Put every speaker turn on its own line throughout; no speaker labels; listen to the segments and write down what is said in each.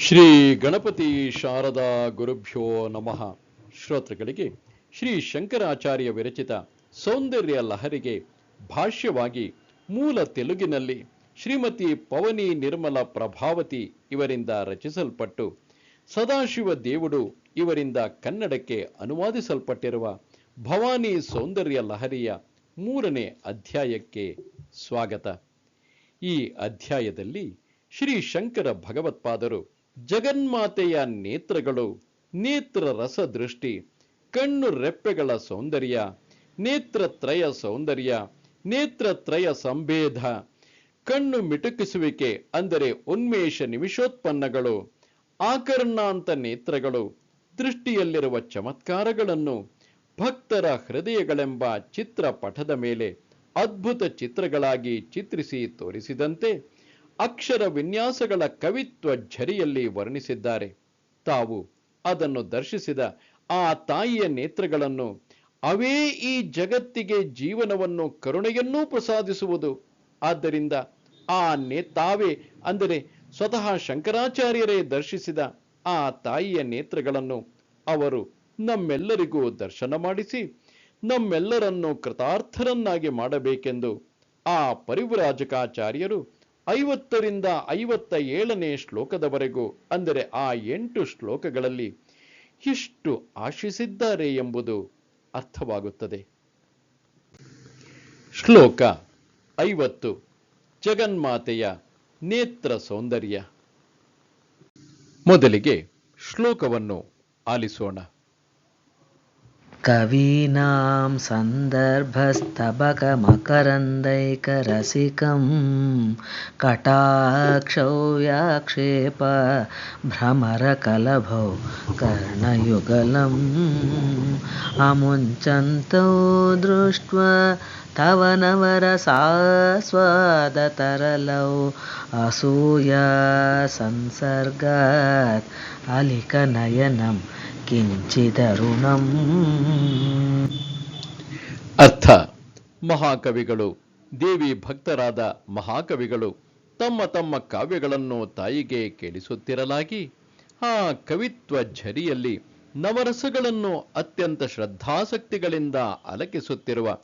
ಶ್ರೀ ಗಣಪತಿ ಶಾರದಾ ಗುರುಭ್ಯೋ ನಮಃ. ಶ್ರೋತೃಗಳಿಗೆ ಶ್ರೀ ಶಂಕರಾಚಾರ್ಯ ವಿರಚಿತ ಸೌಂದರ್ಯ ಲಹರಿಗೆ ಭಾಷ್ಯವಾಗಿ ಮೂಲ ತೆಲುಗಿನಲ್ಲಿ ಶ್ರೀಮತಿ ಪವನಿ ನಿರ್ಮಲ ಪ್ರಭಾವತಿ ಇವರಿಂದ ರಚಿಸಲ್ಪಟ್ಟು, ಸದಾಶಿವ ದೇವುಡು ಇವರಿಂದ ಕನ್ನಡಕ್ಕೆ ಅನುವಾದಿಸಲ್ಪಟ್ಟಿರುವ ಭವಾನಿ ಸೌಂದರ್ಯ ಲಹರಿಯ ಮೂರನೇ ಅಧ್ಯಾಯಕ್ಕೆ ಸ್ವಾಗತ. ಈ ಅಧ್ಯಾಯದಲ್ಲಿ ಶ್ರೀ ಶಂಕರ ಭಗವತ್ಪಾದರು ಜಗನ್ಮಾತೆಯ ನೇತ್ರಗಳು, ನೇತ್ರ ರಸದೃಷ್ಟಿ, ಕಣ್ಣು ರೆಪ್ಪೆಗಳ ಸೌಂದರ್ಯ ನೇತ್ರತ್ರಯ ಸೌಂದರ್ಯ ನೇತ್ರತ್ರಯ ಸಂಭೇದ, ಕಣ್ಣು ಮಿಟುಕಿಸುವಿಕೆ ಅಂದರೆ ಉನ್ಮೇಷ ನಿಮಿಷೋತ್ಪನ್ನಗಳು, ಆಕರ್ಣಾಂತ ನೇತ್ರಗಳು, ದೃಷ್ಟಿಯಲ್ಲಿರುವ ಚಮತ್ಕಾರಗಳನ್ನು, ಭಕ್ತರ ಹೃದಯಗಳೆಂಬ ಚಿತ್ರಪಟದ ಮೇಲೆ ಅದ್ಭುತ ಚಿತ್ರಗಳಾಗಿ ಚಿತ್ರಿಸಿ ತೋರಿಸಿದಂತೆ ಅಕ್ಷರ ವಿನ್ಯಾಸಗಳ ಕವಿತ್ವ ಝರಿಯಲ್ಲಿ ವರ್ಣಿಸಿದ್ದಾರೆ. ತಾವು ಅದನ್ನು ದರ್ಶಿಸಿದ ಆ ತಾಯಿಯ ನೇತ್ರಗಳನ್ನು ಅವೇ ಈ ಜಗತ್ತಿಗೆ ಜೀವನವನ್ನು ಕರುಣೆಯನ್ನೂ ಪ್ರಸಾದಿಸುವುದು. ಆದ್ದರಿಂದ ಆ ನೇ, ತಾವೇ ಅಂದರೆ ಸ್ವತಃ ಶಂಕರಾಚಾರ್ಯರೇ ದರ್ಶಿಸಿದ ಆ ತಾಯಿಯ ನೇತ್ರಗಳನ್ನು ಅವರು ನಮ್ಮೆಲ್ಲರಿಗೂ ದರ್ಶನ ಮಾಡಿಸಿ, ನಮ್ಮೆಲ್ಲರನ್ನು ಕೃತಾರ್ಥರನ್ನಾಗಿ ಮಾಡಬೇಕೆಂದು ಆ ಪರಿವ್ರಾಜಕಾಚಾರ್ಯರು ಐವತ್ತರಿಂದ ಐವತ್ತ ಏಳನೇ ಶ್ಲೋಕದವರೆಗೂ, ಅಂದರೆ ಆ ಎಂಟು ಶ್ಲೋಕಗಳಲ್ಲಿ ಇಷ್ಟು ಆಶಿಸಿದ್ದಾರೆ ಎಂಬುದು ಅರ್ಥವಾಗುತ್ತದೆ. ಶ್ಲೋಕ ಐವತ್ತು, ಜಗನ್ಮಾತೆಯ ನೇತ್ರ ಸೌಂದರ್ಯ. ಮೊದಲಿಗೆ ಶ್ಲೋಕವನ್ನು ಆಲಿಸೋಣ.
कवीनां सन्दर्भस्तबकमकरन्दैकरसिकं कटाक्षौ व्याक्षेप भ्रमरकलभौ कर्णयुगलम् अमुञ्चन्तौ दृष्ट्वा ತವನವರ ಸಾಸ್ವಾದ ತರಲೌ ಅಸೂಯ ಸಂಸರ್ಗ ಅಲಿಕನಯನಂ ಕಿಂಚಿದರುಣಂ
ಅರ್ಥ. ಮಹಾಕವಿಗಳು, ದೇವಿ ಭಕ್ತರಾದ ಮಹಾಕವಿಗಳು ತಮ್ಮ ತಮ್ಮ ಕಾವ್ಯಗಳನ್ನು ತಾಯಿಗೆ ಕೇಳಿಸುತ್ತಿರಲಾಗಿ, ಆ ಕವಿತ್ವ ಝರಿಯಲ್ಲಿ ನವರಸಗಳನ್ನು ಅತ್ಯಂತ ಶ್ರದ್ಧಾಸಕ್ತಿಗಳಿಂದ ಅಲಕಿಸುತ್ತಿರುವ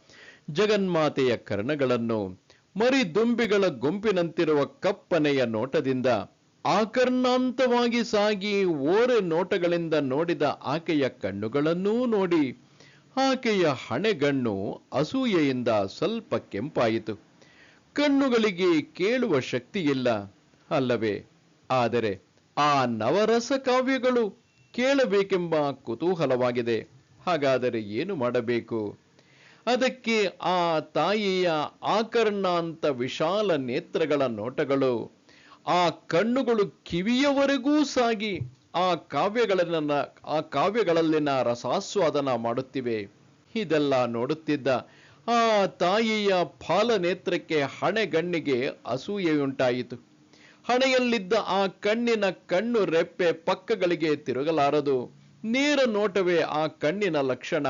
ಜಗನ್ಮಾತೆಯ ಕರ್ಣಗಳನ್ನು ಮರಿದುಂಬಿಗಳ ಗುಂಪಿನಂತಿರುವ ಕಪ್ಪನೆಯ ನೋಟದಿಂದ ಆಕರ್ಣಾಂತವಾಗಿ ಸಾಗಿ ಓರೆ ನೋಟಗಳಿಂದ ನೋಡಿದ ಆಕೆಯ ಕಣ್ಣುಗಳನ್ನೂ ನೋಡಿ ಆಕೆಯ ಹಣೆಗಣ್ಣು ಅಸೂಯೆಯಿಂದ ಸ್ವಲ್ಪ ಕೆಂಪಾಯಿತು. ಕಣ್ಣುಗಳಿಗೆ ಕೇಳುವ ಶಕ್ತಿಯಿಲ್ಲ. ಅಲ್ಲವೇ, ಆದರೆ ಆ ನವರಸ ಕಾವ್ಯಗಳು ಕೇಳಬೇಕೆಂಬ ಕುತೂಹಲವಾಗಿದೆ. ಹಾಗಾದರೆ ಏನು ಮಾಡಬೇಕು? ಅದಕ್ಕೆ ಆ ತಾಯಿಯ ಆಕರ್ಣಾಂತ ವಿಶಾಲ ನೇತ್ರಗಳ ನೋಟಗಳು. ಆ ಕಣ್ಣುಗಳು ಕಿವಿಯವರೆಗೂ ಸಾಗಿ ಆ ಕಾವ್ಯಗಳನ್ನ ಆ ಕಾವ್ಯಗಳಲ್ಲಿನ ರಸಾಸ್ವಾದನ ಮಾಡುತ್ತಿವೆ. ಇದೆಲ್ಲ ನೋಡುತ್ತಿದ್ದ ಆ ತಾಯಿಯ ಫಾಲನೇತ್ರಕ್ಕೆ ಹಣೆಗಣ್ಣಿಗೆ ಅಸೂಯೆಯುಂಟಾಯಿತು. ಹಣೆಯಲ್ಲಿದ್ದ ಆ ಕಣ್ಣಿನ ಕಣ್ಣು ರೆಪ್ಪೆ ಪಕ್ಕಗಳಿಗೆ ತಿರುಗಲಾರದು. ನೇರ ನೋಟವೇ ಆ ಕಣ್ಣಿನ ಲಕ್ಷಣ.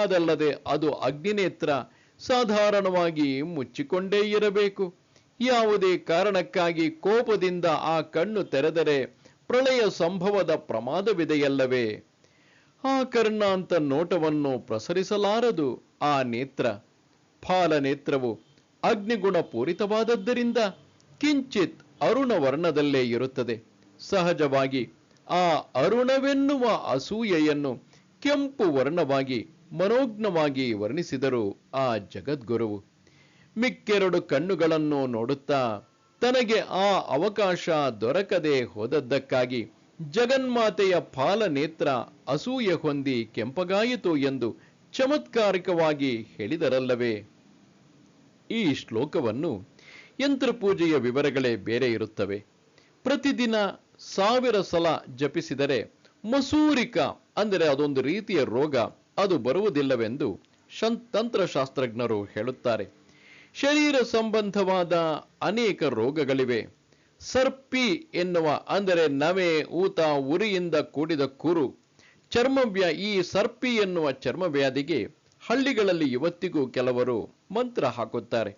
ಅದಲ್ಲದೆ ಅದು ಅಗ್ನಿನೇತ್ರ ಸಾಧಾರಣವಾಗಿ ಮುಚ್ಚಿಕೊಂಡೇ ಇರಬೇಕು. ಯಾವುದೇ ಕಾರಣಕ್ಕಾಗಿ ಕೋಪದಿಂದ ಆ ಕಣ್ಣು ತೆರೆದರೆ ಪ್ರಳಯ ಸಂಭವದ ಪ್ರಮಾದವಿದೆಯಲ್ಲವೇ? ಆ ಕರ್ಣಾಂತ ನೋಟವನ್ನು ಪ್ರಸರಿಸಲಾರದು ಆ ನೇತ್ರ. ಫಾಲನೇತ್ರವು ಅಗ್ನಿಗುಣ ಪೂರಿತವಾದದ್ದರಿಂದ ಕಿಂಚಿತ್ ಅರುಣ ವರ್ಣದಲ್ಲೇ ಇರುತ್ತದೆ. ಸಹಜವಾಗಿ ಆ ಅರುಣವೆನ್ನುವ ಅಸೂಯೆಯನ್ನು ಕೆಂಪು ವರ್ಣವಾಗಿ ಮನೋಜ್ಞವಾಗಿ ವರ್ಣಿಸಿದರು ಆ ಜಗದ್ಗುರುವು ಮಿಕ್ಕೆರಡು ಕಣ್ಣುಗಳನ್ನು ನೋಡುತ್ತಾ ತನಗೆ ಆ ಅವಕಾಶ ದೊರಕದೆ ಹೋದದ್ದಕ್ಕಾಗಿ ಜಗನ್ಮಾತೆಯ ಫಾಲನೇತ್ರ ಅಸೂಯೆ ಹೊಂದಿ ಕೆಂಪಗಾಯಿತು ಎಂದು ಚಮತ್ಕಾರಿಕವಾಗಿ ಹೇಳಿದರಲ್ಲವೇ. ಈ ಶ್ಲೋಕವನ್ನು ಯಂತ್ರಪೂಜೆಯ ವಿವರಗಳೇ ಬೇರೆ ಇರುತ್ತವೆ. ಪ್ರತಿದಿನ ಸಾವಿರ ಸಲ ಜಪಿಸಿದರೆ ಮಸೂರಿಕ, ಅಂದರೆ ಅದೊಂದು ರೀತಿಯ ರೋಗ ಅದು ಬರುವುದಿಲ್ಲವೆಂದು ತಂತ್ರಶಾಸ್ತ್ರಜ್ಞರು ಹೇಳುತ್ತಾರೆ. ಶರೀರ ಸಂಬಂಧವಾದ ಅನೇಕ ರೋಗಗಳಿವೆ. ಸರ್ಪಿ ಎನ್ನುವ, ಅಂದರೆ ನವೆ, ಊತ, ಉರಿಯಿಂದ ಕೂಡಿದ ಕುರು, ಚರ್ಮವ್ಯ, ಈ ಸರ್ಪಿ ಎನ್ನುವ ಚರ್ಮವ್ಯಾಧಿಗೆ ಹಳ್ಳಿಗಳಲ್ಲಿ ಇವತ್ತಿಗೂ ಕೆಲವರು ಮಂತ್ರ ಹಾಕುತ್ತಾರೆ.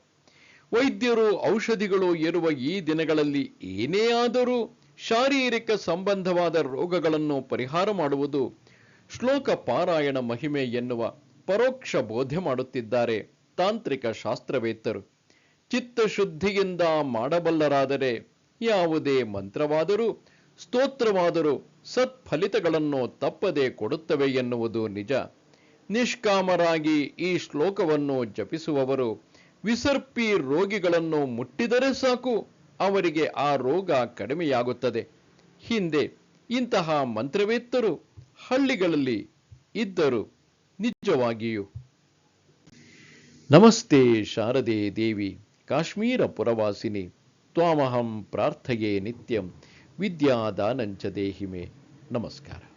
ವೈದ್ಯರು ಔಷಧಿಗಳು ಇರುವ ಈ ದಿನಗಳಲ್ಲಿ ಏನೇ ಆದರೂ ಶಾರೀರಿಕ ಸಂಬಂಧವಾದ ರೋಗಗಳನ್ನು ಪರಿಹಾರ ಮಾಡುವುದು ಶ್ಲೋಕ ಪಾರಾಯಣ ಮಹಿಮೆ ಎನ್ನುವ ಪರೋಕ್ಷ ಬೋಧೆ ಮಾಡುತ್ತಿದ್ದಾರೆ ತಾಂತ್ರಿಕ ಶಾಸ್ತ್ರವೇತ್ತರು. ಚಿತ್ತಶುದ್ಧಿಯಿಂದ ಮಾಡಬಲ್ಲರಾದರೆ ಯಾವುದೇ ಮಂತ್ರವಾದರೂ, ಸ್ತೋತ್ರವಾದರೂ ಸತ್ಫಲಿತಗಳನ್ನು ತಪ್ಪದೆ ಕೊಡುತ್ತವೆ ಎನ್ನುವುದು ನಿಜ. ನಿಷ್ಕಾಮರಾಗಿ ಈ ಶ್ಲೋಕವನ್ನು ಜಪಿಸುವವರು ವಿಸರ್ಪಿ ರೋಗಿಗಳನ್ನು ಮುಟ್ಟಿದರೆ ಸಾಕು, ಅವರಿಗೆ ಆ ರೋಗ ಕಡಿಮೆಯಾಗುತ್ತದೆ. ಹಿಂದೆ ಇಂತಹ ಮಂತ್ರವೇತ್ತರು ಹಳ್ಳಿಗಳಲ್ಲಿ ಇದ್ದರು ನಿಜವಾಗಿಯೂ. ನಮಸ್ತೆ ಶಾರದೆ ದೇವಿ ಕಾಶ್ಮೀರ ಪುರವಾಸಿನಿ ತ್ವಾಮಹಂ ಪ್ರಾರ್ಥಯೇ ನಿತ್ಯಂ ವಿದ್ಯಾದಾನಂಚ ದೇಹಿಮೆ. ನಮಸ್ಕಾರ.